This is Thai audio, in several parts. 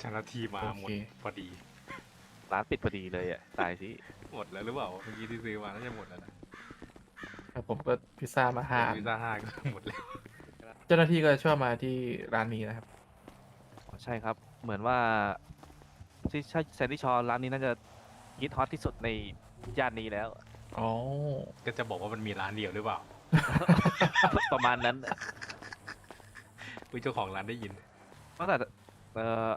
เจ้าหน้าที่มาหมดโอเค พอดี ร้านปิดพอดีเลยอะ ตายสิหมดแล้วหรือเปล่า เมื่อกี้ที่ซื้อมาน่าจะหมดแล้วนะครับผมก็พิซซ่ามาห้าอันพิซซ่าห้าก็หมดแล้วเจ้าหน้าที่ก็ชอบมาที่ร้านนี้นะครับใช่ครับ เหมือนว่าที่ใช่แซนดี้ชอร้านนี้น่าจะฮิตฮอตที่สุดในย่านนี้แล้ว อ๋อ ก็จะบอกว่ามันมีร้านเดียวหรือเปล่าประมาณนั้นอุ้ยเจ้าของร้านได้ยินตั้งแต่เออ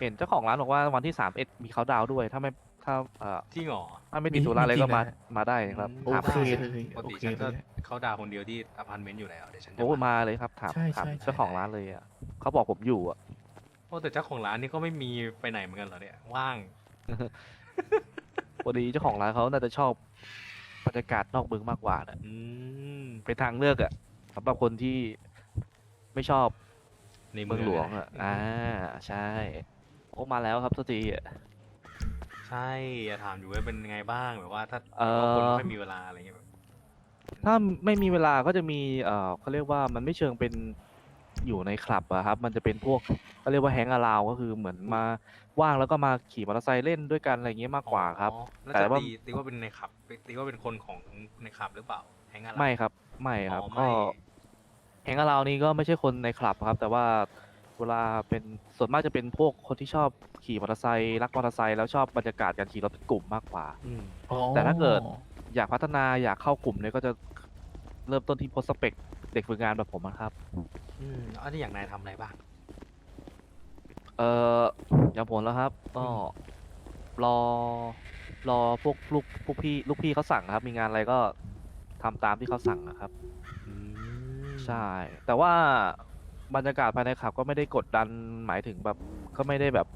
เห็นเจ้าของร้านบอกว่าวันที่สามเอ็ดมีเขาดาวน์ด้วย ถ้าไม่ถ้าเอ่อที่หงอถ้าไม่ติดธุระอะไรก็มามาได้ครับอืมโอถามเคได้เลยปกโอติเคฉันเลก็ยเขาดาวคนเดียวที่อพาร์ตเมนต์อยู่แล้วเดี๋ยวฉันจะโอ้มามาเลยครับถามใช่ถามใช่ เจ้าของร้านเลยอะเขาบอกผมอยู่อะโอ้แต่เจ้าของร้านนี่ก็ไม่มีไปไหนเหมือนกันเหรอเนี่ยว่างพอดีเจ้าของร้านเขาน่าจะชอบบรรยากาศนอกเมืองมากกว่านะอืมเป็นทางเลือกอะสำหรับคนที่ไม่ชอบในเมืองหลวงอะอ่าใช่ โอ้มาแล้วครับทุกทีอะใช่อย่าถามอยู่ว่าเป็นยังไงบ้างแบบว่าถ้าเอ่อคนไม่มีเวลาอะไรเงี้ยแบบถ้าไม่มีเวลาก็จะมี เอ่อเขาเรียกว่ามันไม่เชิงเป็นอยู่ในคลับอะครับ มันจะเป็นพวกเขาเรียกว่าแฮง g ์ r าราวก็คือเหมือนมาว่างแล้วก็มาขี่มอเตอร์ไซค์เล่นด้วยกันอะไรอย่างเงี้ยมากกว่าครับ อ๋อแล้วแต่จะว่า ตีตีว่าเป็นในขับตีว่าเป็นคนของในขับหรือเปล่าแฮงก์อะไร ไม่ครับ ไม่ครับ อ๋อก็ไม่แฮง g ์ r าราวนี้ก็ไม่ใช่คนในคลับครับ แต่ว่า เวลาเป็นส่วนมากจะเป็นพวกคนที่ชอบขี่มอเตอร์ไซค์รักมอเตอร์ไซค์แล้วชอบบรรยากาศการขี่รถเป็นกลุ่มมากกว่า อืม อ๋อแต่ถ้าเกิดอยากพัฒนาอยากเข้ากลุ่มเนี่ยก็จะเริ่มต้นที่โพสเปกเด็กฝึกงานแบบผมนะครับ อืมอันนี้อย่างนายทำอะไรบ้าง เอ่ออย่างผมแล้วครับ ก็รอรอพวกลูกพวกพี่ลูกพี่เขาสั่งครับ มีงานอะไรก็ทำตามที่เขาสั่งนะครับ อืมใช่ แต่ว่า บรรยากาศภายในขับก็ไม่ได้กดดันหมายถึงแบบก็ไม่ได้แบบ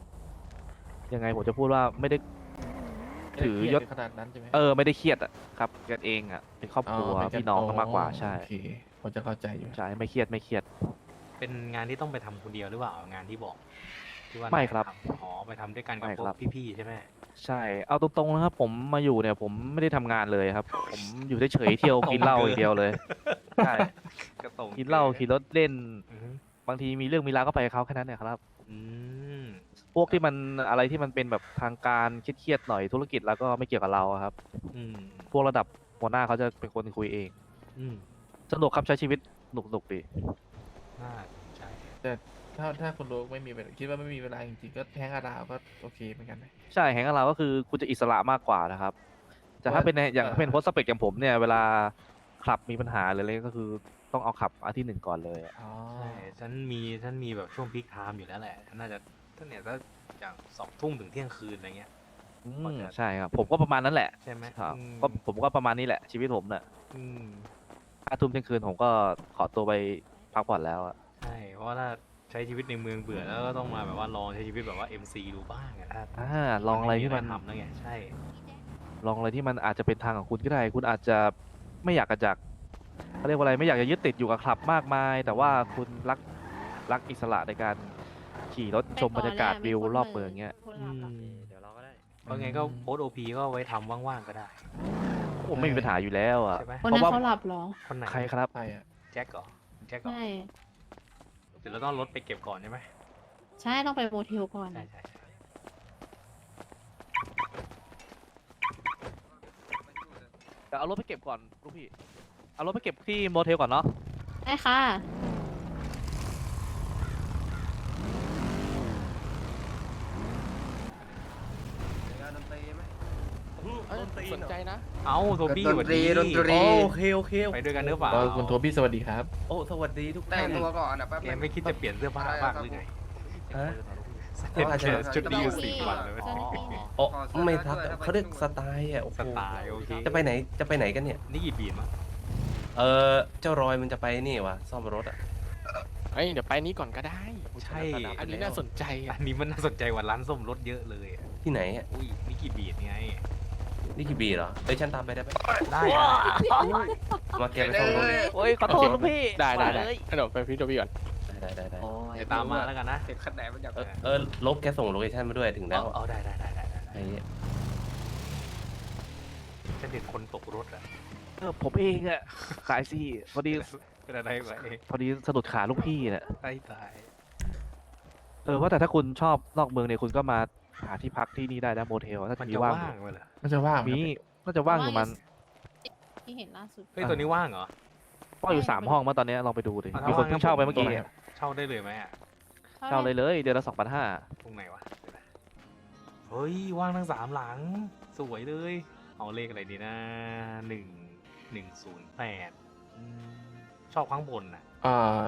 ยังไงผมจะพูดว่าไม่ได้ ถือยศ ขนาดนั้นใช่ไหมเออไม่ได้เครียดอะครับกันเองอะเป็นครอบครัวเป็กัพี่น้องกันมากกว่าใช่โอเคผมจะเข้าใจอยู่ ใช่ไม่เครียดไม่เครียด เป็นงานที่ต้องไปทำคนเดียวหรือเปล่า งานที่บอก ที่ว่าไม่ครับนายทำอ๋อไปทำด้วยกันกับไม่พวครักบพี่ๆใช่ไหมใช่ เอาตรงๆนะครับ ผมมาอยู่เนี่ย ผมไม่ได้ทำงานเลยครับ ผมอยู่เฉยๆเที่ยวกินเหล้าอย่างเดียวเลยใช่ก็ตรงกินเหล้าขี่รถเล่น อือฮึบางทีมีเรื่องมีราวก็ไปกับเขาแค่นั้นเนี่ยครับ อืมพวกที่มันอะไรที่มันเป็นแบบทางการเครียดๆหน่อยธุรกิจแล้วก็ไม่เกี่ยวกับเราอะครับ อืมพวกระดับหัวหน้าเขาจะเป็นคนคุยเอง อืมสนุกครับใช้ชีวิตหนุกๆดีน่าสนใจ ถ้าถ้าคุณรู้ไม่มีเวลาคิดว่าไม่มีเวลาจริงๆก็แฮงก์อาดาวก็โอเคเหมือนกันนะ ใช่แห่งกับเราก็คือคุณจะอิสระมากกว่านะครับ แต่ถ้าเป็นในอย่างเอ่อ เป็นโพสต์สเปกอย่างผมเนี่ยเวลาขับมีปัญหาหรืออะไรก็คือต้องเอาขับอาที่หนึ่งก่อนเลยอะอ๋อใช่ฉันมีฉันมีแบบช่วงพีคไทม์อยู่แล้วแหละฉันน่าจะถ้าเนี่ยถ้าอย่างสองทุ่มถึงเที่ยงคืนอะไรเงี้ย อืพอมจะใช่ครับผมก็ประมาณนั้นแหละใช่ไหมครับอืมก็ผมก็ประมาณนี้แหละชีวิตผมเนี่ยอืมห้าทุ่มเที่ยงคืนผมก็ขอตัวไปพักผ่อนแล้วอะใช่เพราะว่าถ้า ใช้ชีวิตในเมืองเบื่อแล้วก็ต้องมาแบบว่าลองใช้ชีวิตแบบว่า MC ดูบ้างอะถ้าอ่าลองอะไรที่มัน ทำแล้วไงใช่ ลองอะไรที่มันอาจจะเป็นทางของคุณก็ได้ คุณอาจจะไม่อยากจะจากเขาเรียกว่าอะไรไม่อยากจะยึดติดอยู่กับคลับมากมาย แต่ว่าคุณรักรักอิสระในการขี่รถชมบรรยากาศวิวรอบเมืองเงี้ยคนหลับอะเดี๋ยวเราก็ได้เพราะไงก็โพสโอพีก็ไว้ทำว่างๆก็ได้ผมไม่มีปัญหาอยู่แล้วอะ ใช่ไหมคนเพนั้นราะว่า เขาหลับเหรอ คนไหนใครครับใช่อะแจ็คเหรอแจ็คเหรอใช่เดี๋ยวเราต้องเอารถไปเก็บก่อนใช่ไหมใช่ต้องไปโมเทลก่อน ใช่ใช่ใช่เดี๋ยวเอารถไปเก็บก่อนลูกพี่ เอารถไปเก็บที่โมเทลก่อนเนาะ ได้ค่ะ สนใจนะ เอ้าโทบี้ดนตรีสวัสดนตรีโอเคโอเคไปด้วยกันหรือเปล่าก็คุณโทบี้สวัสดีครับ โอ้สวัสดีทุกแต่ท่างนตัวก่อนนะแป๊บแกนึง ไม่คิดจะเปลี่ยนเสื้อผ้าบ้างหรือไงฮะเห็นใช่เปลี่ยนใช่ชุดนี้อยู่เจ้าหน้าที่สี่วันเลยเจ้าหน้าที่เนี่ยโอ้ไม่ทักอะเขาเรียกสไตล์อะโอ้โหสไตล์โอเคจะไปไหนจะไปไหนกันเนี่ย นี่กี่บีนมั้งเออเจ้ารอยมันจะไปนี่วะซ่อมรถอะ เอ้ยเดี๋ยวไปนี้ก่อนก็ได้ ใช่อันนี้น่าสนใจอัอะนนี้มันน่าสนใจกว่าร้านส้มรถเยอะเลยอะที่ไหนอะอุ้ยนี่กี่บีนไง นี่กี่บีเหรอเอ้ยฉันตามไปได้ไหมได้มาแกไปซ่อมรถเลยโอ้ยขอโทษลูกพี่ได้ได้ได้เอ้ยเดี๋ยวไปพี่โจบี้ก่อนได้ได้ได้เดี๋ยวตามมาแล้วกันนะเด็กขัดแดดมันอยากเออเออลบแกส่งโลเคชั่นมาด้วยถึงแล้วเอาเอาได้ได้ได้ได้ได้ไอ้เนี่ยจะเด็ดคนตกรถอะเออผมเองอะสายซี่พอดีเป็นอะไรวะเองพอดีสะดุดขาลูกพี่เนี่ยตายตายเออว่าแต่ถ้าคุณชอบนอกเมืองเนี่ยคุณก็มา หาที่พักที่นี่ได้นะโมเทลถ้ามันมีจะว่างว่างไหมเหรอมันจะว่างไหมีครับน่าจะว่างอยู่มันที่เห็นล่าสุด เฮ้ยตัวนี้ว่างเหรอ ว่างอยู่สามห้องมาตอนเนี้ยลองไปดูดิอะมีคนว่างเพิ่งเช่าไปเมื่อกี้ตรงไหนครับเช่าได้เลยไหมอะเช่าเลยเลยเดือนละสองพันห้าตรงไหนวะเดี๋ยวนะเฮ้ยว่างทั้งสามหลัง สวยเลย เอาเลขอะไรดีนะหนึ่งหนึ่งศูนย์แปดชอบข้างบนน่ะ อ่า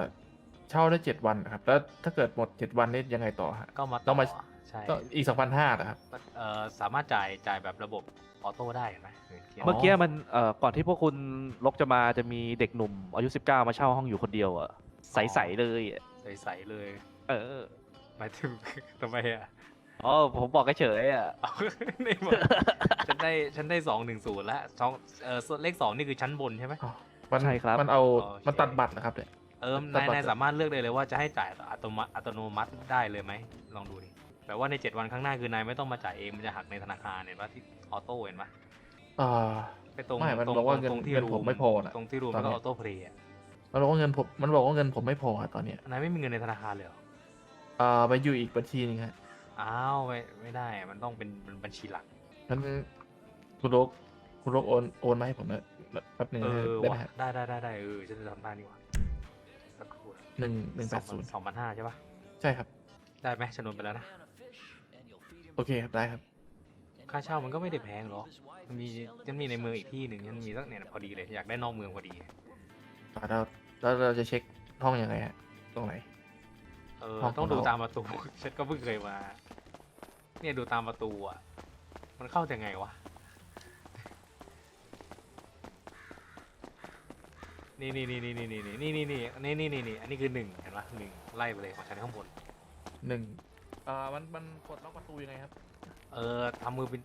เช่าได้เจ็ดวันนะครับ แล้วถ้าเกิดหมดเจ็ดวันนี่ยังไงต่อฮะ ก็มาต้องมา ใช่ก็อีกสองพันห้านะครับ เอ่อสามารถจ่ายจ่ายแบบระบบออโต้ได้เห็นไหมเขียน เมื่อกี้มันเอ่อก่อนที่พวกคุณลกจะมาจะมีเด็กหนุ่มอายุ 19 มาเช่าห้องอยู่คนเดียวอะใส ๆ เลยอะใสๆเลยเออหมายถึง ทำไมอะอ๋อผมบอกเฉยๆอะ เอา ในหมดฉันได้ฉันได้สองหนึ่งศูนย์แล้วสองเออส่วนเลขสองนี่คือชั้นบนใช่ไหมอ๋อมันใช่ครับ มันเอา โอเค มันตัดบัตรนะครับเนี่ย เออตัดนายบัตร นายสามารถเลือกได้เลยว่าจะให้จ่ายอัตโนมัติอัตโนมัติได้เลยไหมลองดูดิ แบบว่าในเจ็ดวันข้างหน้าคือนายไม่ต้องมาจ่ายเองมันจะหักในธนาคารเห็นปะที่ออโต้เห็นปะอ่า ไปตรงไม่มันตรงบอกว่าตรงเงินตรงที่เงินรูผมไม่พอน่ะตรงที่รูมตอนแล้วก็เนี้อยอโต้เพลย์อะมันบอกว่าเงินผมมันบอกว่าเงินผมไม่พออะตอนเนี้ยนายไม่มีเงินในธนาคารเลยเหรออ่าไปอยู่อีกบัญชีหนึงฮะอ้าวไม่ไม่ได้อะมันต้องเป็นเป็นบัญชีหลัก งั้นคุณโรกคุณโรกโอนโอนมาให้ผมนะแป๊บหนึ่งเอนะอได้ไหมว่ะฮะได้ได้ได้ได้เออฉันจะทำได้นี่หว่าสักครู่หนึ่งหนึ่งแปดศูนย์สองพันห้าใช่ปะใช่ครับ ได้ไหมฉันโอนไปแล้วนะ โอเคครับได้ครับ ค่าเช่ามันก็ไม่ได้แพงหรอก มันมีฉันมีในเมืองอีกที่หนึ่งฉันมีสักเนี่ยพอดีเลยอยากได้นอกเมืองพอดี อ่าแล้วแล้วเราจะเช็คห้องยังไงฮะตรงไหน เออห้องต้องดูของเราตามประตู ฉันก็เพิ่งเคยมา เนี่ยดูตามประตูอะ มันเข้ายังไงวะ นี่นี่นี่นี่นี่นี่นี่นี่นี่นี่นี่นี่นี่อันนี้คือหนึ่งเห็นปะหนึ่งไล่ไปเลยของฉันข้างบนหนึ่ง อ่ามันมันกดล็อกประตูยังไงครับ เออทำมือเป็น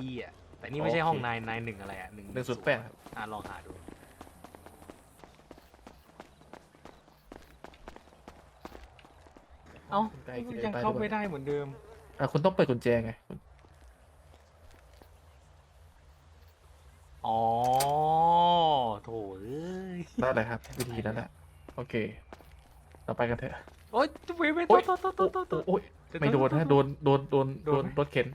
E อะ แต่นี่ไม่ใช่ห้องโอเคนายนายหนึ่งอะไรอะหนึ่งหนึ่งศูนย์แปดครับ อะลองหาดู เอ้าคุณไกลยังเกินปเข้าหรือไม่ปล่ได้เหมือนเดิม อะคุณต้องเปิดกุญแจไงคุณอ๋อโถเอ้ยได้เลยครับ วิธีนั้นแหละโอเค เราไปกันเถอะ โอ๊ยเว้ยเว้ยโอ๊โต๊ะยโต๊ะโต๊ะโต๊ะโต๊ะโอ้ย ไม่โดนฮะโดนโดนโดนโดนรถเข็น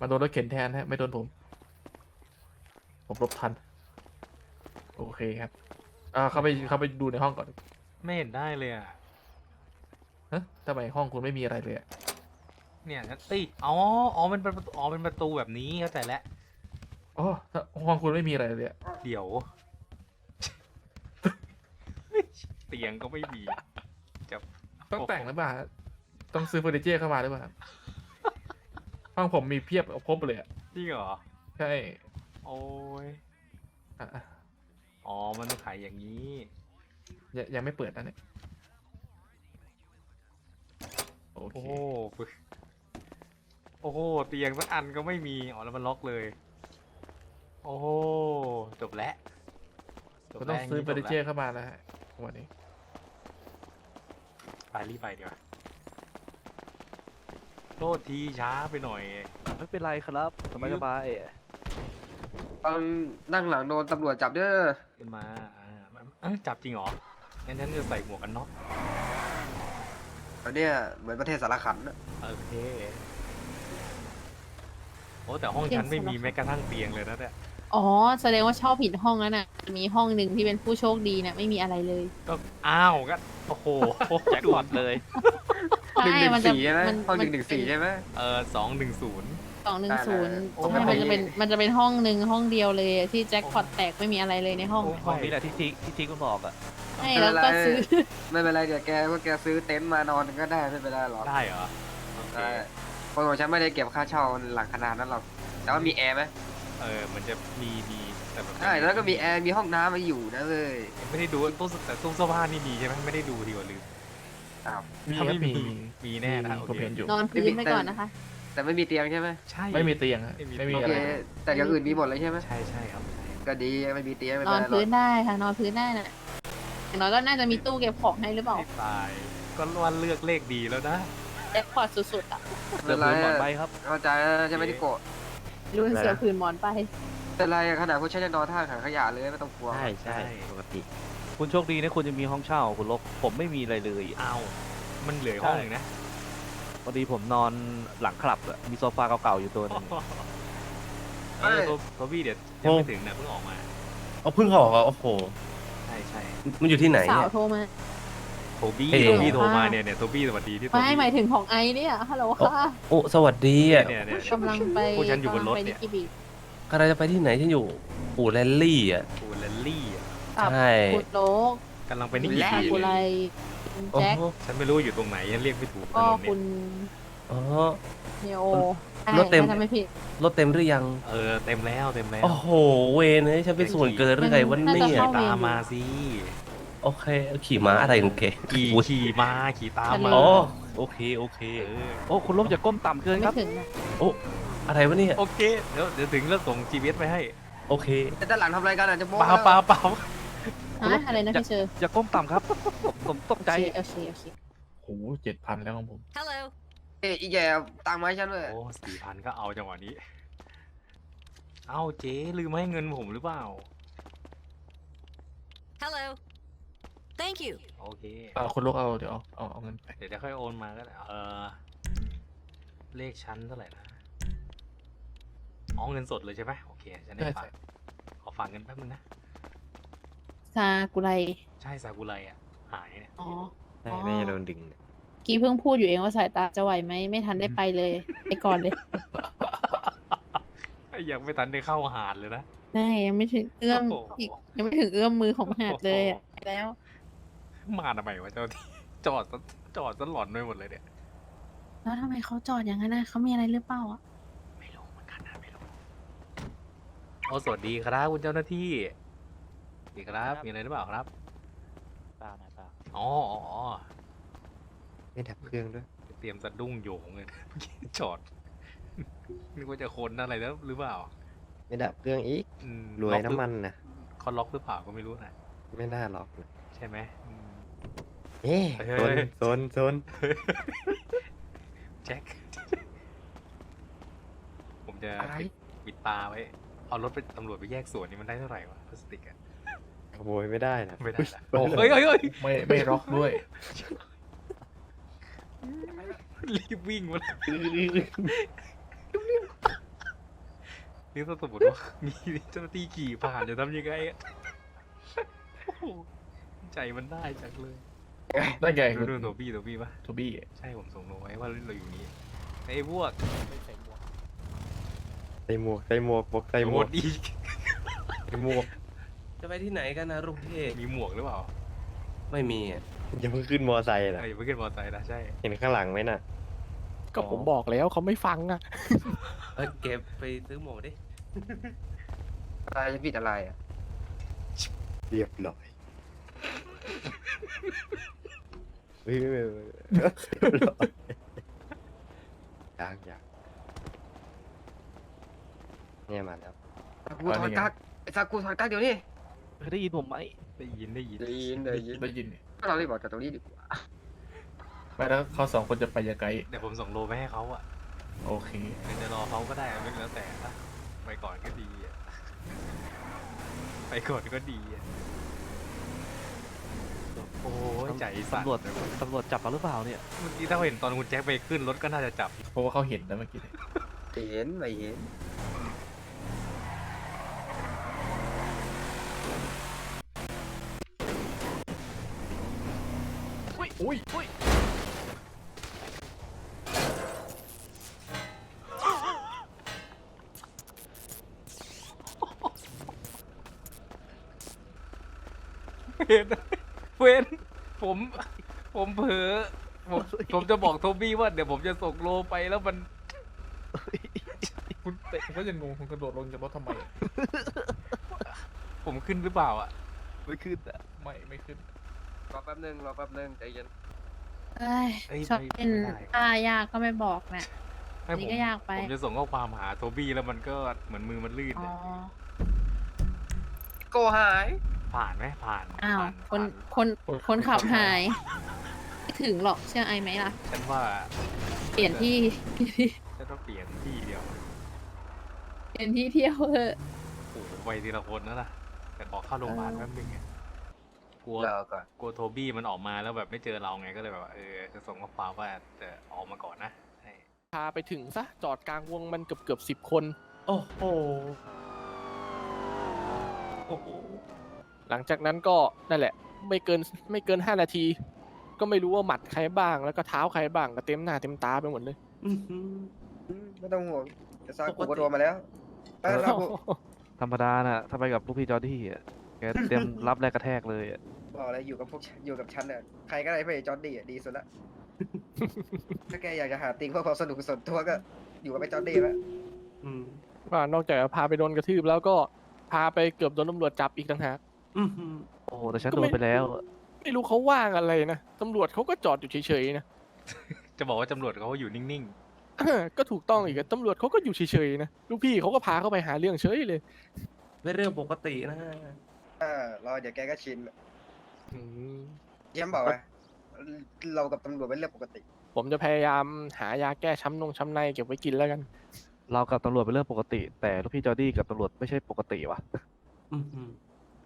มาโดนรถเข็นแทนฮะ ไม่โดนผม ผมหลบทัน โอเคครับ อ่าเข้าไปเข้าไปดูในห้องก่อนไม่เห็นได้เลยอะ ฮะทำไมห้องคุณไม่มีอะไรเลยอะเนี่ยฉันตีอ๋อ อ๋อ มันเป็นประตูอ๋อเป็นประตูแบบนี้เข้าใจแล้ว อ๋อถ้าห้องคุณไม่มีอะไรเลยอะเดี๋ยว เตียงก็ไม่มีจะต้องแต่งหรือเปล่าฮะ ต้องซื้อเฟอร์นิเจอร์เข้ามาหรือเปล่าห้องผมมีเพียบครบเลยอะจริงเหรอ ใช่โอ้ย อะอะอ๋อ มันต้องขายอย่างนี้ ยังยังไม่เปิดนะเนี่ยโอโอ้เคโหฝึกโอ้โห เตียงสักอันก็ไม่มี อ๋อ แล้วมันล็อกเลย โอ้โห จบแล้วจบก็แล้วต้องซื้อย่าเฟอร์นิจบเจอแล้วร์เข้ามานะฮะวันนี้ ไปรีบไปดีกว่า โทษทีช้าไปหน่อย ไม่เป็นไรครับสบายสบายตอนนั่งหลังโดนตำรวจจับเด้อขึ้นมาอ่ามันเอ้ยจับจริงเหรองั้นฉันจะใส่หมวกกันน็อกอันเนี้ยเหมือนประเทศสารขันน่ะโอเคโอ้แต่ห้องฉันไม่มีแม้กระทั่งเตียงเลยนะเนี่ยอ๋อ แสดงว่าชอบผิดห้องแล้วน่ะ มีห้องหนึ่งที่เป็นผู้โชคดีน่ะไม่มีอะไรเลย ก็อ้าวก็โอ้โหแจ็คพอตเลย หนึ่งหนึ่งมันจะสี่ใช่ไหมมันห้องหมันึ่งหนึ่งสี่ใช่ไหม เออสองหนึ่งศูนย์ สองหนึ่งศูนย์โอ้ใช่ยมันจะเป็นมันจะเป็นห้องหนึ่งห้องเดียวเลยที่แจ็คพอตแตกไม่มีอะไรเลยในห้องห้องนี้แหละที่ทิที่ทิคุณบอกอะ ใช่แล้วก็ซื้อ ไม่เป็นไรเดี๋ยวแกพวกแกซื้อเต็นท์มานอนก็ได้ไม่เป็นไรหรอกได้เหรอโอเคใช่คนของฉันไม่ได้เก็บค่าเช่าหลังขนาดนั้นหรอกแต่ว่ามีแอร์ไหมเออมันจะมีมีแต่แบบใช่แล้วก็มีแอร์มีห้องน้ำมาอยู่นะเลยไม่ได้ดูตู้แต่ตู้เสื้อผ้านี่มีใช่ไหมไม่ได้ดูดีกว่าลืม อ้าวมีถ้าครัไม่บมีมีมีแน่นะมีโอผมเคเห็นอยู่ นอนพื้นไปก่อนนะคะ แต่ไม่มีเตียงใช่ไหมใช่ ไม่มีเตียงฮะไม่มีไม่มีโออะเคไรแต่อย่างอื่นมีหมดเลยใช่ไหมใช่ใช่ครับใช่ก็ดีไม่มีเตียงไม่นเป็อนนไรหรพื้อนกได้ค่ะ นอนพื้นได้น่ะอย่างน้อยก็น่าจะมีตู้เก็บของให้หรือเปล่าไม่ตาย ก็วันเลือกเลขดีแล้วนะ แจ็คพอตสุดๆอะไม่เสืเป็อนไรผืนหมอนใบครับ เข้าใจใช่ไหมที่โกะรุ่นเสือผืนหมอนไปไม่เป็นไรขนาดพวกฉันจะนอนท่าถังขยะเลยไม่ต้องกลัว ใช่ใช่ปกติ คุณโชคดีนะคุณจะมีห้องเช่าคุณลกผมไม่มีอะไรเลยเอามันเหลือห้องหนึ่งนะพอดีผมนอนหลังคลับอะมีโซฟาเก่าๆอยู่ตัวหนึงเออโทโทบี้เดี๋ยวยังไม่ถึงนะเพิ่งออกมาเอาเพิ่งออกอะโอ้โห ใช่ใช่มันอยู่ที่ไหนสาวเนี่ย โทรมา โทบี้เอ๊ะ โทบี้โทรมาเนี่ยเนี่ยโทบี้สวัสดีที่โทไม่บี้หมายถึงของไอเนี่ย ฮัลโหลค่ะโอ้สวัสดีอะเนี่ยเนี่ย กำลังไปพวกฉันอยู่บนรถกำลังไปเนี่ยนิกิบิกำลังจะไปที่ไหนฉันอยู่ปู่แลนลี่อะคูลลี่อะกั บใช่คุณโลกกำลังไปนิคุณกิซาบิกุไรคุณโอ้แจ็คโหฉันไม่รู้อยู่ตรงไหนยังเรียกไม่ถูกถก็นนคุเนี่ยณอ๋อเนโอรถเต็มใช่ถ้าไม่ผิดรถเต็มหรือยัง เออเต็มแล้วเต็มแล้ว โอ้โห เวนเอ้ยฉันเป็นส่วนเกินหรือไงวันน่านี้จะเข้าตามมาสิโอเคเอาขี่ม้าอะไรของแกขี่อุ๊ยขี่มาขี่ตามมาอ๋อโอเค โอเค เออโอ้คุณลบอย่าก้มต่ำเกินคไม่รับ ถึงอะโอ้อะไรวะเนี่ย โอเคเดี๋ยวเดี๋ยวถึงแล้วส่ง GPS ไปให้ โอเค แต่ด้านหลังทำอะไรกันอะจะโม้เปล่าเปล่าเปล่า อะอะไรนะพี่เชอร์อย่าก้มต่ำครับ ผมตกใจ โอเคโอเคโอเคโหเจ็ดพันแล้วของผม Hello. เอ้ยอีแกตังค์มาให้ฉันด้วย โอ้สี่พันก็เอาจังหวะนี้ เอ้าเจ๊ลืมให้เงินผมหรือเปล่า Hello. Thank you. โอเค เอาคุณลูกเอาเดี๋ยวเอาเอาเอาเงินไปเดี๋ยวจะค่อยโอนมาก็ได้เออเลขชั้นเท่าไหร่นะอ๋อเงินสดเลยใช่ไหมโอเคฉันได้ฝากขอฝากเงินแป๊บนึงนะ ซากุไร ใช่ซากุไรอะ หายเนี่ยอ๋อไม่ไม่โดนดึงกี้เพิ่งพูดอยู่เองว่าสายตาจะไหวไหมไม่ทันได้ไปเลย ไปก่อนเลยยังไม่ทันได้เข้าหาดเลยนะใช่ยังไม่ถึงเอื้อมโอ้โห อีกยังไม่ถึงเอื้อมมือของหาดเลยอะไปแล้ว มาทำไมวะเจ้าที่จอดซะจอดซะหลอนไปหมดเลยเนี่ย แล้วทำไมเขาจอดอย่างนั้นนะเขามีอะไรหรือเปล่าอะไม่รู้เหมือนกันนะไม่รู้โอ้สวัสดีครับคุณเจ้าหน้าที่สวัส ดีครับ มีอะไรหรือเปล่าครับ เปล่านะเปล่าอ๋ออ๋ออ๋อไม่ดับเครื่องด้วย เตรียมสะดุ้งโยงเลยเมื่อกี้จอดนึกว่าจะคนอะไรแล้วหรือเปล่าไม่ดับเครื่องอีกอืมรวยล็อกหรือน้ำมันนะเขาล็อกหรือเปล่าก็ไม่รู้นะไม่น่าหรอกนะใช่ไหมอืม เอ๊ะเฮ้โซนยโซนโซนแจ็ค ผมจะอะไรปิดปิดตาไว้ เอารถไปตำรวจไปแยกส่วนนี่มันได้เท่าไหร่วะพลาสติกอะ ขโมยไม่ได้นะไม่ได้ละโอ้โหเฮ้ยเฮ้ยเฮ้ยไม่ไม่ร็อกด้วย รีบวิ่งมาเลยนี่ถ้าสมมติว่ามีเจ้าหน้าที่ขี่ผ่านจะทำยังไงอะโอ้โหใจมันได้จังเลยได้ไงดูคุณดูโทบี้โทบี้ปะทูบี้ใช่ผมส่งโน้ตไว้ว่าเราอยู่นี้ไอ้พวกใส่หมวกใส่หมวกบอกใส่หมวกอีกใส่หมวก จะไปที่ไหนกันนะลุงเทพมีหมวกหรือเปล่าไม่มีอะอย่าเพิ่งขึ้นมอไซค์เอนะออย่าไปขึ้นมอเตอร์ไซค์นะใช่เห็นข้างหลังไหมน่ะ ก็ผมบอกแล้วเขาไม่ฟังอะ เอ้ยเก็บไปซื้อหมวกดิอะไรจะผิดอะไรอะเรียบร้อยเฮ้ยไม่ไม่ไม่เรียบร้อยยังยังเนี่ยมาแล้วกูถอดกั๊กไอ้ซากูถอดกั๊กเดี๋ยวนี้ เคยได้ยินผมไหมได้ยินได้ยินได้ยินได้ยินได้ยินก็เรารีบบอกจากตรงนี้ดีกว่าไม่แล้วเขาสองคนจะไปยังไงเดี๋ยวผมส่งโลไปให้เขาอะโอเคเดี๋ยวจะรอเขาก็ได้ไม่แล้วแต่นะไปก่อนก็ดีอะไปก่อนก็ดีอะโอ้ยใจสั่นตำรวจตำรวจจับมาหรือเปล่าเนี่ยเมื่อกี้ถ้าเห็นตอนคุณแจ็คไปขึ้นรถก็น่าจะจับเพราะว่าเขาเห็นนะเมื่อกี้เนี่ยเห็นไม่เห็น อุ้ยอุ้ยอุ้ยเวนเวนผม ผมเผลอผมผมจะบอกโทบี้ว่าเดี๋ยวผมจะส่งโลไปแล้วมัน คุณเตะผมก็ยังงงคุณกระโดดลงจากรถทำไม ผมขึ้นหรือเปล่าอะ ไม่ขึ้นอะ ไม่ ไม่ขึ้น รอแป๊บนึงรอแป๊บนึงใจเย็นเอ้ยเอ้ยชอบไม่เป็นไม่ได้ท่ายากก็ไม่บอกนะไม่นี่ผมก็ยากไป ผมจะส่งข้อความหาโทบี้แล้วมันก็เหมือนมือมันลื่นอ๋ออะโกหาย ผ่านไหมผ่านอ้าว ผ่านคน ผ่าคน คนขับหาย ไม่ถึงหรอกเชื่อไอไหมล่ะ ฉันว่าเปลี่ยนที่ ฉันต้องเปลี่ยนที่เดียวเปลี่ยนที่เที่ยวเถอะโอ้โหไปทีละคนนะล่ะแต่ขอเข้าโรงพยาบาลแป๊บนึงอะ กลัวรอก่อนกลัวโทบี้มันออกมาแล้วแบบไม่เจอเราไงก็เลยแบบว่าเออจะส่งข้อความว่าจะออกมาก่อนนะให้พาไปถึงซะจอดกลางวงมันเกือบเกือบสิบคน โอ้โหโอ้โหหลังจากนั้นก็นั่นแหละ ไม่เกินไม่เกินห้านาที ก็ไม่รู้ว่าหมัดใครบ้าง แล้วก็เท้าใครบ้างก็เต็มหน้าเต็มตาไปหมดเลยอื้อหืออืมไม่ต้องห่วงเดี๋ยวซาปกุกติก็โดนมาแล้วไปซากุธรรมดาน่ะถ้าไปกับลูกพี่จอร์ดี้อะแกเตรียมรับแรงกระแทกเลยอะ บอกเลยอยู่กับพวกอยู่กับฉันเนี่ยใครก็ได้ไม่ใช่จอร์ดี้อะดีสุดละ ถ้าแกอยากจะหาติงเพื่อความสนุกส่วนตัวก็ อยู่กับไอ้จอร์ดี้แล้วอืมว่านอกจากจะพาไปโดนกระทืบแล้วก็พาไปเกือบโดนตำรวจจับอีกต่างหาก อื้อหือโอ้โหแต่ฉันก็โดไม่ นไปแล้ว ไม่รู้เขาว่างอะไรนะตำรวจเขาก็จอดอยู่เฉยๆนะ จะบอกว่าตำรวจเขาอยู่นิ่งก็ถูกต้องอีกอะตำรวจเขาก็อยู่เฉยๆนะลูกพี่เขาก็พาเข้าไปหาเรื่องเฉยเลย เป็นเรื่องปกตินะอ่ารอเดี๋ยวแกก็ชิน อืมเยี่ยมบอกว่าเรากับตำรวจเป็นเรื่องปกติ ผมจะพยายามหายาแก้ช้ำนงช้ำในเก็บไว้กินแล้วกัน เรากับตำรวจเป็นเรื่องปกติ แต่ลูกพี่จอร์ดี้กับตำรวจไม่ใช่ปกติว่ะอื้อหือ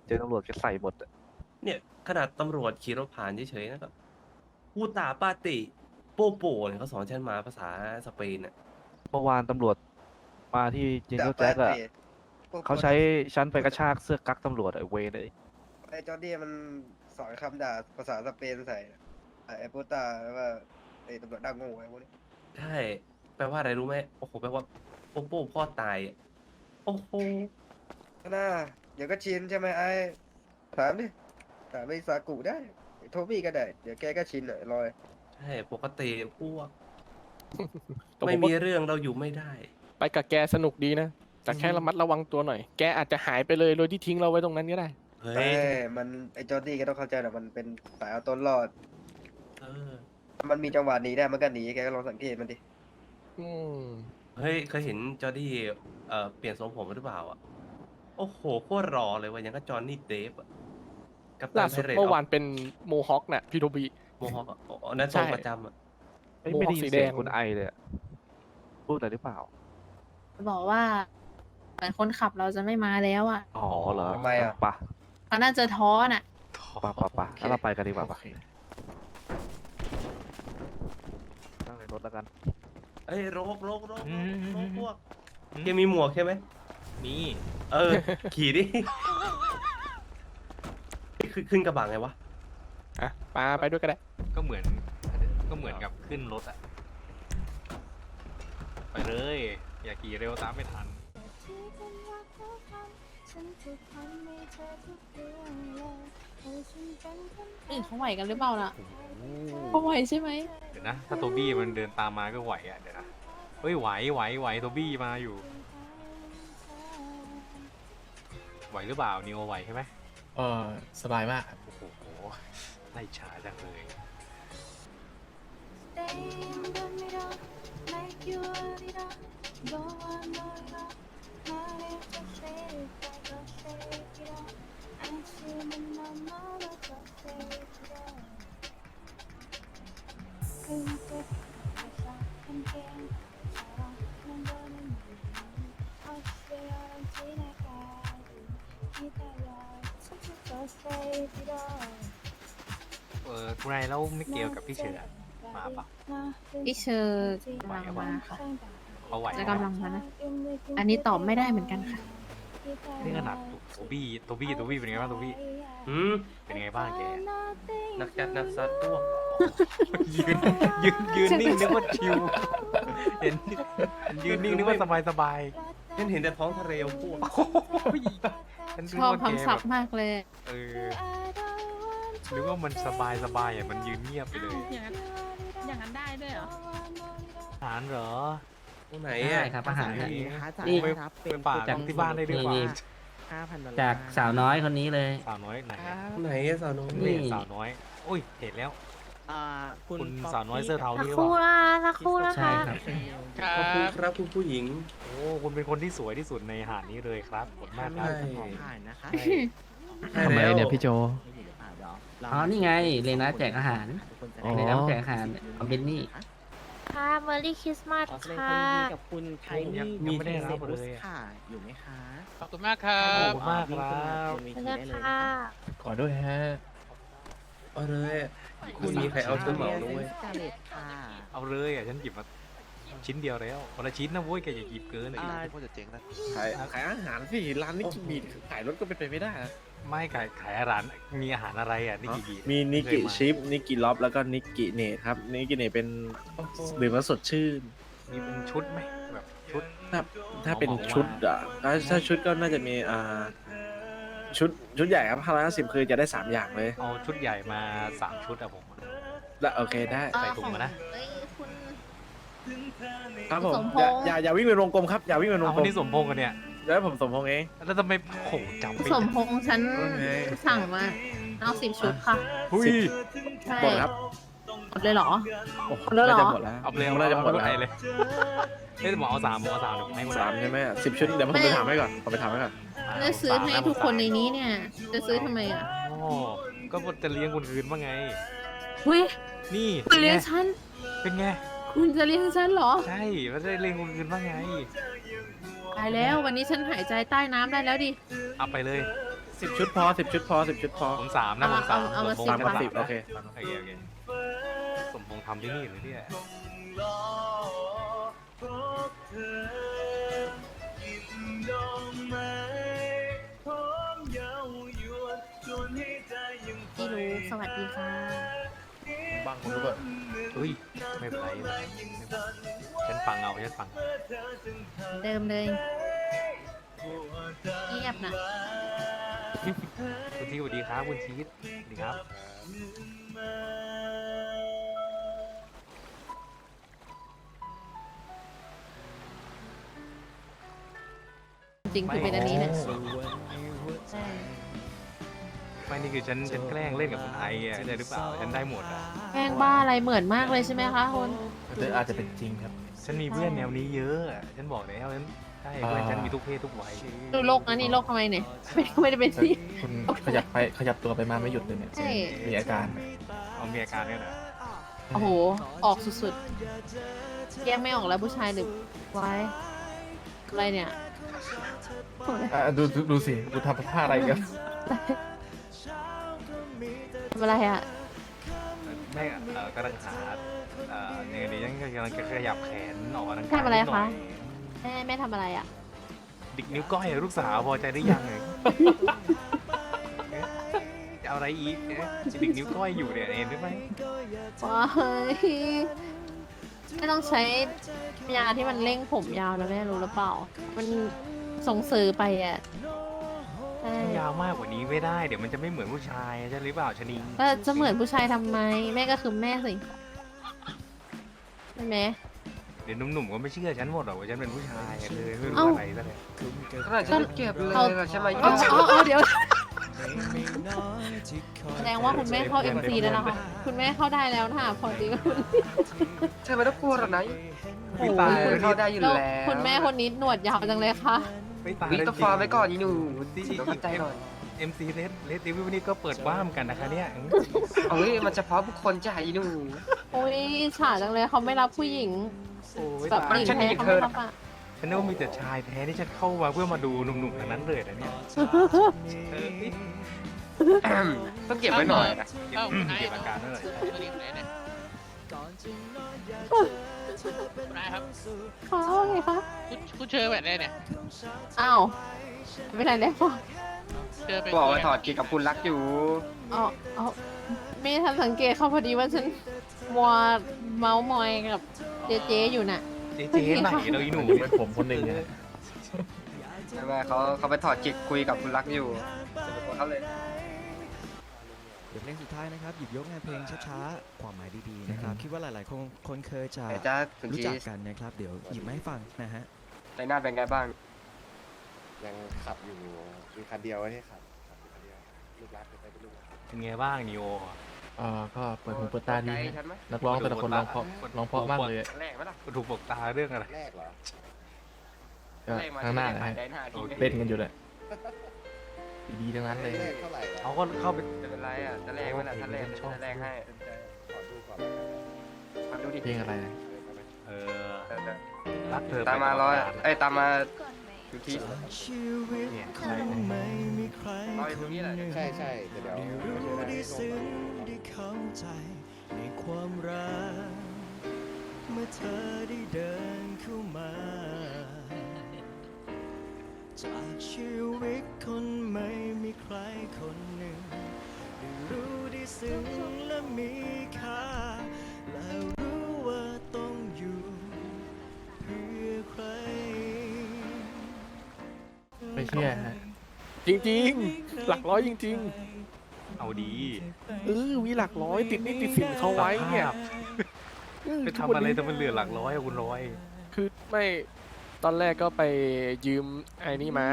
เจอตำรวจแกใส่หมดอะเนี่ย ขนาดตำรวจขี่รถผ่านเฉยๆนะก็พูตาปาติ โปโปเนี่ยเขาสอนฉันมาภาษาสเปนอะเมื่อวานตำรวจมาที่จินโนแจ็คอะเขาใช้ชั้นไปกระชากเสื้อกั๊กตำรวจอะเวรเลย ไอ้จอร์ดี้มัน สอนคำด่าภาษาสเปนใส่ไอ้ปูตาว่าไอ้ตำรวจด่าโง่ไอ้พวกนี้ใช่แปลว่าอะไรรู้ไหมโอ้โหแปลว่าโปโป้พ่อตายอะโอ้โหก็น่าเดี๋ยวก็ชินใช่ไหมไอ้ถามดิถามไอ้ซากุได้ไอ้โทบี้ก็ได้ เดี๋ยวแกก็ชินเลยรอยใช่ปกติพวกแต่ผมไม่ว่ามีเรื่องเราอยู่ไม่ได้ ไปกับแกสนุกดีนะ แต่แค่อืม ระมัดระวังตัวหน่อย แกอาจจะหายไปเลยโดยที่ทิ้งเราไว้ตรงนั้นก็ได้ เฮ้เอ้ยยมันไอ้จอร์ดี้ก็ต้องเข้าใจนะมันเป็นสายเอาตัวรอด เออ มันมีจังหวะหนีได้มันก็หนีแกก็ลองสังเกตมันดิ อืมเฮ้ย เคยเห็นจอร์ดี้เอ่อเปลี่ยนทรงผมหรือเปล่าอะ โอ้โหโคตรรอเลยว่ะยังก็จอห์นนี่เดฟอะกับตัล่านสุดไพเรตเมื่อวานเป็นโมฮอคน่ะพี่โทบี โมฮอคอะอ๋อนั่นทรงใช่ ประจำอะเอ้ยโมไม่ฮอได้คยินสีเสียงแดงคุณไอเลยอะพูดอะไรหรือเปล่า บอกว่าเหมือนคนขับเราจะไม่มาแล้วอะ อ๋อเหรอทำไมอะ ปะ เขาน่าจะท้อน่ะ ปะปะปะแล้วเราไปกันดีกว่าปะนั่งในรถแล้วกันเอ้ยโรกโรกโรกอืโรมกโรกพวกอืมแกมีหมวกใช่ไหมๆนี่เออ ขี่ดิขึ้นขึ้นกระบะไงวะอะปาไปด้วยก็ได้ ก็เหมือน ก็เหมือนกับขึ้นรถอะไปเลย อย่าขี่เร็วตามไม่ทัน อื่นเขาไหวกันหรือเปล่าน่ะเขาไหวใช่ไหมเดี๋ยวนะ ถ้าโทบี้มันเดินตามมาก็ไหวอะเดี๋ยวนะ เฮ้ยไหวไหวไหวโทบี้มาอยู่ ไหวหรือเปล่านิวไหวใช่ไหมเออสบายมากครับ โอ้โหไล่ช้าจังเลย เออคุณนายแล้วไม่เกี่ยวกับพี่เฉยอะมาปะพี่เชอร์กำลังมาค่ะ เขาไหวจะไหมกำลังมานะ อันนี้ตอบไม่ได้เหมือนกันค่ะ นี่ขนาดโทบี้โทบี้โทบี้เป็นไงบ้างโทบี้อืมเป็นไงบ้างแกนักจัดนักซัดพวกยืนยืนยืนนิ่งนึกว่าชิวเห็นยืนนิ่งนึกว่าสบายสบายฉันเห็นแต่ท้องทะเลพวกฉันนึกชอบว่าแกคำศัพแบบท์มากเลยเออนึกว่ามันสบายสบายอะมันยืนเงียบไปเลยอย่างนั้นอย่างนั้นได้ด้วยเหรออาหารเหรอ ตรงไหนใช่อะครับอาหารไหนนี่ไปไปฝากที่บ้านได้ด้วยนี่ว่านี่จากสาวน้อยคนนี้เลย สาวน้อยไหนอะตรงไหนอะสาวน้อยนี่ นี่สาวน้อย อุ้ยเห็นแล้ว อ่าคุณคุณป๊ปสาวน้อยเสื้อเทาสักนี่หรือคเปรู่ล่านะสักครู่นะใช่คะ ครับ ขอบคุณครับคุณผู้หญิง โอ้คุณเป็นคนที่สวยที่สุดในหาดนี้เลยครับขอบคุณมากคถ้ารับไม่ขอผ่านนะคะใช่ทำอะไรเนี่ยพี่โจไม่อยู่หรือเปล่าเดี๋ยวเราอ๋อนี่ไงเลนะแจกอาหารทุกคนจะอ๋ได้อเลนะแจกอาหารเอาเบนนี่ ค่ะเมอรี่คริสต์มาสขอแสดงคค่ะวามยินดีกับคุณไทยันี่งยังไม่ได้รับเซเลสยอะค่ะ อยู่ไหมคะขอบคุณมากครัขอบคุณมากครับวิ่งเชิขึ้นญมาได้เลยค่ะนะคะขอด้วยฮะขอบเอาเลยไม่มีใครเอาฉันเหมาด้วย สกาเลตค่ะ เอาเลยอะ ฉันหยิบมา ชิ้นเดียวแล้วคนละชิ้นนะเว้ยแกอย่าหยิบเกินอ่าขายขายอาหารสิร้านนี้มีขายรถก็เป็นไปไม่ได้นะไม่ขายขายอาหารมีอาหารอะไรอะนี่กี่บีมีนิกิเคยมาชิปนิกิล็อบแล้วก็นิกิเนทครับนิกิเนทเป็นดื่มแล้วสดชื่นมีเป็นชุดไหมแบบชุดถ้าถ้าเป็นบอกว่าชุดอะถ้าถ้าชุดก็น่าจะมีอ่าชุดชุดใหญ่ครับห้าร้อยห้าสิบคือจะได้สามอย่างเลย เอาชุดใหญ่มาสามชุดอะผมแล้วโอเคได้ใส่ถุงมานะเอ้ย คุณครับผมสมพอย่างษ์อย่าอย่าวิ่งเป็นวงกลมครับอย่าวิ่งเป็นวงเอากคลนมที่สมพงษ์กันเนี่ยแล้วผมสมพงษ์เอง แล้วทำไมโหจำไม่สมพงษ์ฉันโอเคสั่งมาเอาสิบชุดค่ะหุ้ย ใช่หมดครับ หมดเลยเหรอ โอ้โหหมดแล้วเหรอน่าจะหมดแล้วเอาเลยน่าจะหมดแล้วให้เลยเฮ้ยหมอเอาสามหมอเอาสามเดี๋ยวผมให้คนสามใช่ไหมสิบชุดเดี๋ยวผมไปถามให้ก่อนผมไปถามให้ก่อนจะซื้อให้ทุกคนในนี้เนี่ย จะซื้อทำไมอะโอ้ก็จะเลี้ยงคนคืนว่าไงเฮ้ยนี่ คุณเลี้ยงฉันเป็นไง คุณจะเลี้ยงฉันเหรอ ใช่ไม่ได้เลี้ยงคนคืนว่าไง ตายแล้ววันนี้ฉันหายใจใต้น้ำได้แล้วดิ เอาไปเลย สิบชุดพอสิบชุดพอสิบชุดพอ ผมสามนะผมสามเอามาสมพงสามษ์กับฉันสิบโอเค โอเคโอเคสมพงษ์ทำที่นี่หรือเนี่ยพี่รู้สวัสดีค่ะ บางคนรู้ป่ะเฮ้ยไม่เป็นไรไม่เป็นไรฉันฟังเอาฉันฟังเดิมเลยเงียบนะคุณทีสวัสดีครับคุณชีสสวัสดีครับจริงคือเป็นอันนี้เนี่ยใช่ ไม่นี่คือฉันฉันแกล้งเล่นกับคุณไออะเข้าใจหรือเปล่าฉันได้หมดอะแป้งบ้าอะไรเหมือนมากเลยใช่ไหมคะคุณหรืออาจจะเป็นจริงครับ ฉันมีเพื่อนแนวนี้เยอะอะฉันบอกแล้วฉันใช่เพื่อนฉันมีทุกเพศทุกวัยดูโลกนะนี่โลกทำไมเนี่ยไม่ไม่ได้เป็นที่คุณขยับไปขยับตัวไปมาไม่หยุดเลยเนี่ย ใช่มีอาการเอามีอาการเนี่ยนะโอ้โห ออกสุดๆ แยกไม่ออกแล้วผู้ชายหรือวายอะไรเนี่ยอะดูดูดูสิดูทำท่าอะไรกันทำ อะไรอะแม่เอ่อกำลังหาเอ่อยังไงดีฉันกำลังจะขยับแขนออกกำลังกายทำอะไรนิดหน่คะยแม่แม่ทำอะไรอะดิกนิ้วก้อยอะลูกสาวพอใจได้ยังไงจะเอาอะไรอีกเอ๊ะดิกนิ้วก้อยอยู่เนี่ยเห็นหรือไม่ว้ายไม่ต้องใช้ยาที่มันเร่งผมยาวนะแม่รู้หรือเปล่า มันส่งสื่อไปอะ ใช่ยาวมากกว่านี้ไม่ได้ เดี๋ยวมันจะไม่เหมือนผู้ชายใช่หรือเปล่าชะนีก็จะเหมือนผู้ชายทำไม แม่ก็คือแม่สิใช่ไหม เดี๋ยวหนุ่มๆก็ไม่เชื่อฉันหมดหรอกว่าฉันเป็นผู้ชายเลยไม่รู้เอ้า อะไรซะเลยขนาดฉันเก็บเลยเขาอะฉันมาเอาเยี่ยมเอาเอาเดี๋ยว แสดงว่าคุณแม่เข้า MC แล้วนะคะคุณแม่เข้าได้แล้วค่ะพอดีว่าคุณเธอไม่ต้องกลัวหรอกนะไม่ตายคุณแล้วเข้าได้อยู่แล้วแล้วคุณแม่คนนี้หนวดยาวจังเลยค่ะ ไม่ตายวิแล้วต้องจริฟอร์มไว้ก่อนอีหนูที่ต้องเข้าใจหน่อยเอ็มซีเลสเลสดิวิวนี่ก็เปิดบ้ามกันนะคะเนี่ย เอ้ยมันเฉพาะบุคคลจ้ะอีหนู โอ้ยฉาจังเลยเขาไม่รับผู้หญิงโอ้ยแบบตาย หญิงฉันแท้เห็นเขาเธไม่อรับอะฉันนึกว่ามีแต่ชายแท้ที่ฉันเข้ามาเพื่อมาดูหนุ่มๆทั้งนั้นเลยนะเนี่ยเออนี่ต้องเก็บไว้หน่อยนะเก็บเก็บอาการนั่นแหละ เขาว่าไงคะคุณเชิญแบบนี้เนี่ยอ้าวไม่ได้แล้วเชิญเป็นบอกว่าถอดกิจกับคุณรักอยู่ อ๋ออ๋อไม่ทันสังเกตเขาพอดีว่าฉันมัวเมาส์มอยกับเจเจอยู่น่ะ เจ๊เจ๊ไหนเราอีหนูผมเป็นผมคนหนึ่งนะใช่ไหมเขาเขาไปถอดจิตคุยกับคุณรักอยู่สนุกกว่าเขาเลย เดี๋ยวเพลงสุดท้ายนะครับหยิบยกงานเพลงช้าๆความหมายดีๆนะครับ คิดว่าหลายๆคนคนเคยจะแต่จ้าคุณรู้จีจักกันนะครับ เดี๋ยวหยิบมาให้ฟังนะฮะในหน้าเป็นไงบ้าง ยังขับอยู่มีคันเดียวที่ขับขับอยู่คันเดียวลูกรักไปไม่ลูกรักเป็นไงบ้างนิโอเอ่อก็เปิดหูเปิดตาดีไกลนะฉันไหมนักร้องแต่ละคนร้องเพราะร้องเพราะมากเลยแรกไหมล่ะถูกบอกตาเรื่องอะไร แรกเหรอก็แรกมาข้างหน้าจะนะได้ฮะได้หน้าทีเล่นกันอยู่แหละ ดีๆทั้งนั้นเลยแรกเท่าไหร่เหรอเขาก็เข้าไป จะเป็นไรอะจะแรกไหมล่ะถ้าแรกชอบจะแรกให้ขอดูก่อนมาดูดิเพลงอะไรนะเออเออรักเธอตามมาไปตลร้อยดกลเอ้ยตามมาชูทีชีวิตเนี่ยคงไม่มีใครเอาไอ้พวกนี้แหละใช่ใช่แต่เดี๋ยวได้รู้ได้ซึ้งได้เข้าใจในความรัก เมื่อเธอได้เดินเข้ามา จากชีวิตคนไม่มีใครคนหนึ่ง ได้รู้ได้ซึ้งและมีค่า และรู้ว่าต้องอยู่เพื่อใคร ไม่เชื่อฮะ จริงๆ หลักร้อยจริง เอาดีๆ เออมีหลักร้อยติดหนี่ติดสินเขาไว้เนี่ยสภาพเออไปทุกทำวันอะไรนี้แต่มันเหลือหลักร้อยอะคุณร้อย คือไม่ ตอนแรกก็ไปยืมไอ้นี่มา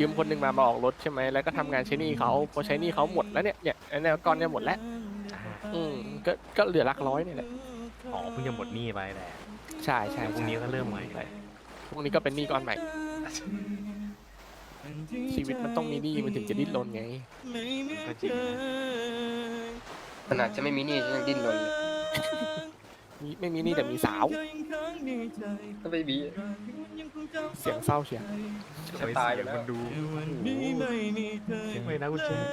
ยืมคนหนึ่งมามาออกรถใช่ไหมแล้วก็ทำงานใช้หนี้เขาพอใช้หนี้เขาหมดแล้วเนี่ยเนี่ยไอ้เนี่ยก้อนเนี่ยหมดแล้ว อืมก็ก็เหลือหลักร้อยเนี่ยแหละอ๋อเพิ่งจะหมดหนี้ไปแหละใช่ใช่เดี๋ยวพรุ่งนี้ก็เริ่มใหม่เลยพรุ่งนี้ก็เป็นหนี้ก้อนใหม่ ชีวิตมันต้องมีหนี้มันถึงจะดิ้นรนไง ก็จริงนะขนาดจะไม่มีหนี่ยังดิ้นรนเลยมีไม่มีหนี้แต่มีสาว ก็ไม่มีเสียงเศร้าเชียวจะตายไปแล้วมันดูไม่นะคุณเชฟ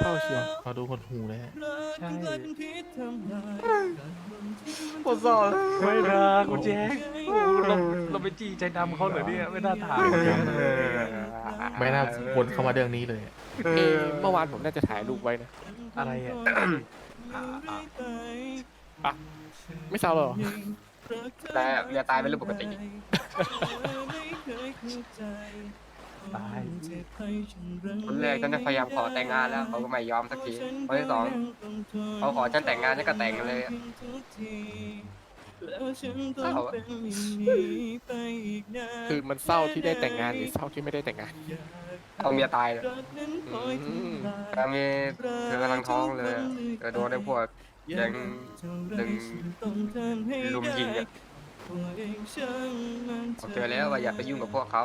เศร้าเชียวมาดูคนหูเลยฮะใช่ปวดซอไม่นะคุณแจ๊คโอ้เราเราไปจี้ใจดำเขาเหรอเนี่ยไม่น่าถามเลยไม่น่าวนเข้ามาเรื่องนี้เลยเอะเมื่อวานผมน่าจะถ่ายรูปไว้นะอะไรอะอ่าอ่าอะไม่เศร้าเหรอ แต่เมียตายเป็นเรื่องปกติ ตาย คนแรกฉันจะพยายามขอแต่งงานแล้วเขาก็ไม่ยอมสักทีคนที่สองเขาขอฉันแต่งงานฉันก็แต่งกันเลยอะเศร้าอะคือมันเศร้าที่ได้แต่งงานหรือเศร้าที่ไม่ได้แต่งงานเอาเมียตายเลยอืมกำลังมีเธอกำลังท้องเลยอะเธอโดนไอ้พวก แก๊งดึงลุมยิงอะผมเจอแล้วว่าอย่าไปยุ่งกับพวกเขา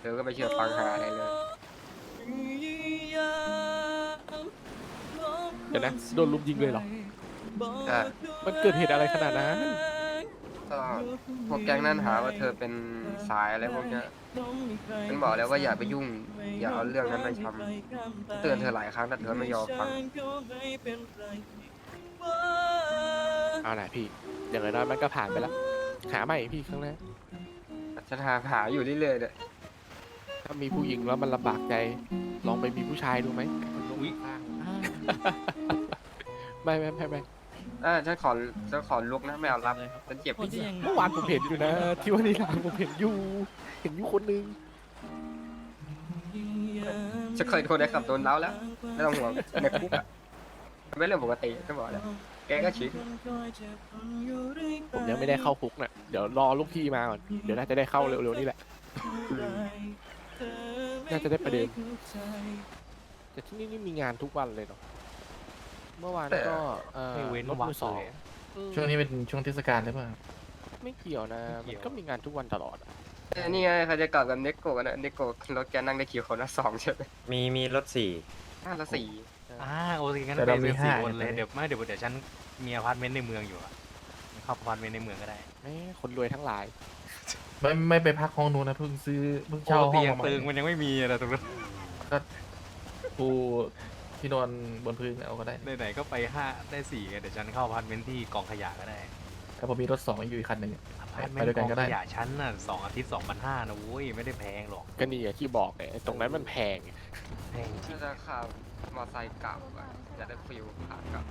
เธอก็ไม่เชื่อฟังหาอะไรเลยเดี๋ยวนะโดนลุมยิงเลยเหรอใช่มันเกิดเหตุอะไรขนาดนั้น ก็พวกแก๊งนั้นหาว่าเธอเป็นสายอะไรพวกเนี้ยฉันบอกแล้วว่าอย่าไปยุ่ง อย่าเอาเรื่องนั้นไปทำเตือนเธอหลายครั้งแต่เธอไม่ยอมฟัง เอาหน่ะพี่ อย่างน้อยๆมันก็ผ่านไปแล้ว หาใหม่พี่ข้างหน้าฉันหาหาอยู่เรื่อยๆเนี่ยถ้ามีผู้หญิงแล้วมันลำบากใจ ลองไปมีผู้ชายดูไหมอุ๊ยไม่ไม่ไม่ไม่อ่าฉันขอฉันขอลุกนะไม่เอารับฉันเจ็บเมื่อวานผมเห็นอยู่นะ ที่ว่านี่ร้านผมเห็นอยู่ เห็นอยู่คนนึง ฉันเคยโดนไอ้ขับโดนเล้าแล้ว ไม่ต้องห่วงในคุกอะ มันเป็นเรื่องปกติฉันบอกแล้วแกก็ชินผมยังไม่ได้เข้าคุกเนี่ยเดี๋ยวรอลูกพี่มาก่อนเดี๋ยวน่าจะได้เข้าเร็วๆนี่แหละ น่าจะได้ประเด็น แต่ที่นี่นี่มีงานทุกวันเลยเนาะเมื่อวานก็เอ่อไม่เว้นรถวักมือสองเลยอะอืมช่วงนี้เป็นช่วงเทศกาลหรือเปล่า ไม่เกี่ยวนะไม่เกี่มันยวก็มีงานทุกวันตลอดอะเอ้ยนี่ไงเขาจะกลับกับเน็กโกกันนะเน็กโกรถแกนั่งได้กี่คนนะสองใช่ไหมมีมีรถสี่ห้าละสี่ อ่าโอเคงั้นแต่ไปเรามีเป็นสี่ห้าคนไงเลยตอนนี้ เดี๋ยวไม่เดี๋ยวเดี๋ยวฉันมีอพาร์ตเมนต์ในเมืองอยู่อะเข้าอพาร์ตเมนต์ในเมืองก็ได้แม่คนรวยทั้งหลายไม่ไม่ไปพักห้องนู้นนะเพิ่งซื้อเพิ่งเช่าโอ้ห้องเตียงมาใหม่ตึงมันยังไม่มีอะไรตรงนั้นปูที่นอนบนพื้นเอาก็ได้ไหนๆก็ไปห้าได้สี่ไงเดี๋ยวฉันเข้าอพาร์ตเมนต์ที่กองขยะก็ได้แต่ผมมีรถสองอยู่อีกคันหนึ่ง อพาร์ตเมนไปด้วยต์กกัอนงก็ขได้ยะชั้นน่ะสองอาทิตย์สองพันห้านะโว้ยไม่ได้แพงหรอกก็นี่อย่างที่บอกเลยตรงนั้นมันแพงแพงจริงถ้าจะขับ มอไซค์กลับอะจะได้ฟิลขากลับ